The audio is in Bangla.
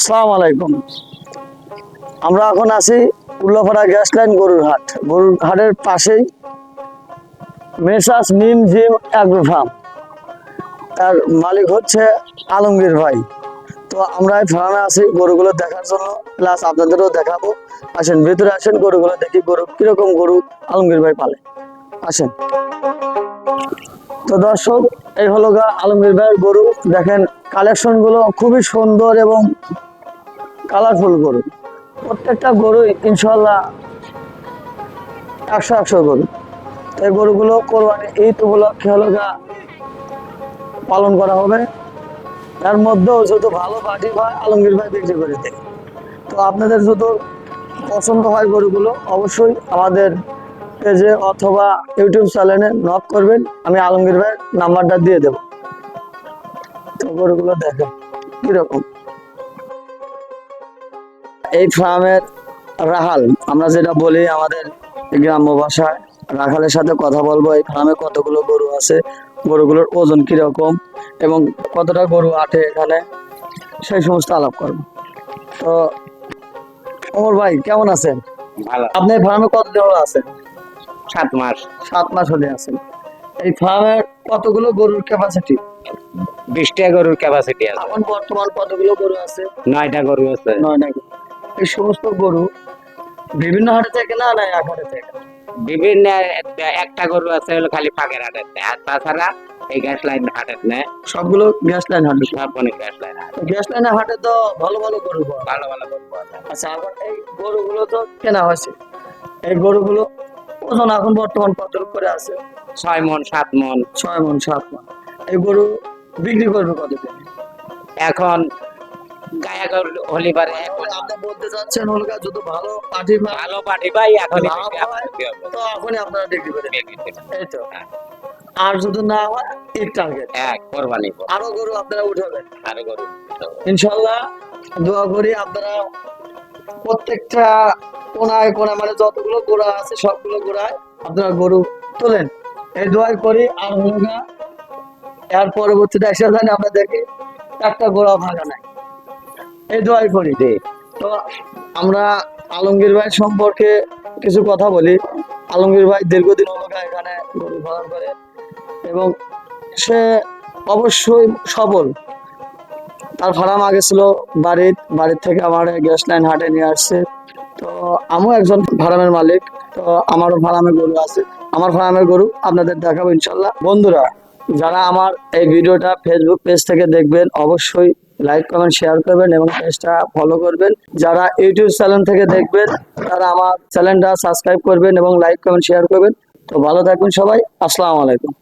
আসসালামু আলাইকুম। আমরা এখন আছি উল্লাপাড়া গ্যাস লাইন গরুর হাট। গরুর হাটের পাশেই মেসাস নিম, জিম, অ্যাগ্রো ফার্ম। তার মালিক হচ্ছে আলমগীর ভাই। তো আমরা এই ফার্মে আছি গরুগুলো দেখার জন্য। প্লাস আপনাদেরও দেখাবো। আসেন, ভেতরে আসেন, গরুগুলো দেখি গরু কীরকম গরু আলমগীর ভাই পালে। আসেন। তো দর্শক, এই হলো গা আলমগীর ভাইয়ের গরু। দেখেন কালেকশনগুলো খুবই সুন্দর এবং কালারফুল গরু। প্রত্যেকটা গরু ইনশাল্লাহ একশো একশো গরু। তো এই গরুগুলো কোরবানি ঈদ উপলক্ষে হলো পালন করা হবে। তার মধ্যেও যত ভালো পার্টি হয়, আলমগীর ভাই বিক্রি করে দেয়। তো আপনাদের যত পছন্দ হয় গরুগুলো, অবশ্যই আমাদের পেজে অথবা ইউটিউব চ্যানেলে নক করবেন। আমি আলমগীর ভাইয়ের নাম্বারটা দিয়ে দেবো। তো গরুগুলো দেখেন, কীরকম? এই ফার্মের রাহাল আমরা যেটা বলি আমাদের গ্রাম্য ভাষায় রাখালের সাথে কথা বলব। এই ফার্মে কতগুলো গরু আছে গরুগুলোর ওজন কীরকম এবং কতটা গরু আটে এখানে সেই সমস্ত আলাপ করব। তো ওমর ভাই কেমন আছেন? ভালো। আপনি ফার্মে কতদিন হলো আছেন? সাত মাস। সাত মাস হলে আছেন। এই ফার্মে কতগুলো গরুর ক্যাপাসিটি বিশটা গরুর ক্যাপাসিটি আছে। এখন বর্তমান কতগুলো গরু আছে? নয়টা গরু আছে। নয়টা গরু। এই সমস্ত গরু বিভিন্ন হাটে থেকে না না এক হাটে থেকে? বিভিন্ন একটা গরু আছে হলো খালি ফাঁকের হাটের নেয় আর তাছাড়া এই গ্যাস লাইন হাটের নেয় সবগুলো গ্যাস লাইন হাটে? সব অনেক গ্যাস লাইন হাট। গ্যাস লাইনের হাটে তো ভালো ভালো গরু। ভালো ভালো গরু পাওয়া যায়। আচ্ছা এখন এই গরুগুলো তো কেনা হয়েছে। এই গরুগুলো ওজন এখন বর্তমান কত করে আছে? ছয় মন সাত মন। ছয় মন সাত মন। এই গরু বিক্রি করবে কত এখন গায়া হলি পারে। আপনি বলতে হলকা ভালো ভালো পাটি ভাই এখন তো এখনই আপনারা করে দেবেন। এই তো। আর যদি না হয় ঈদ টার্গেট এক কোরবানি আরও গরু আপনারা উঠাবেন। আরও গরু ইনশাল্লাহ দোয়া করি আপনারা প্রত্যেকটা কোনায় কোনায় মানে যতগুলো গোড়া আছে সবগুলো গোড়ায় আপনারা গরু তোলেন। এই দোয়াই করি আর হলো না এর পরবর্তীতে এসে জানি আমরা দেখি একটা গোড়া ভাঙা নাই। তো আমরা আলমগীর ভাই সম্পর্কে কিছু কথা বলি। আলমগীর ভাই দীর্ঘদিন গা এখানে গরু পালন করে এবং সে অবশ্যই সফল। তার ফার্ম আগে ছিল বাড়ির বাড়ির থেকে আমার গ্যাস লাইন হাটে নিয়ে আসছে। তো আমিও একজন ফার্মের মালিক। তো আমারও ফার্মে গরু আছে। আমার ফার্মের গরু আপনাদের দেখাবো ইনশাল্লাহ। বন্ধুরা যারা আমার এই ভিডিওটা ফেসবুক পেজ থেকে দেখবেন, অবশ্যই লাইক কমেন্ট শেয়ার করবেন এবং পেজটা ফলো করবেন। যারা ইউটিউব চ্যানেল থেকে দেখবেন, তারা আমার চ্যানেলটা সাবস্ক্রাইব করবেন এবং লাইক কমেন্ট শেয়ার করবেন। তো ভালো থাকবেন সবাই। আসসালামু আলাইকুম।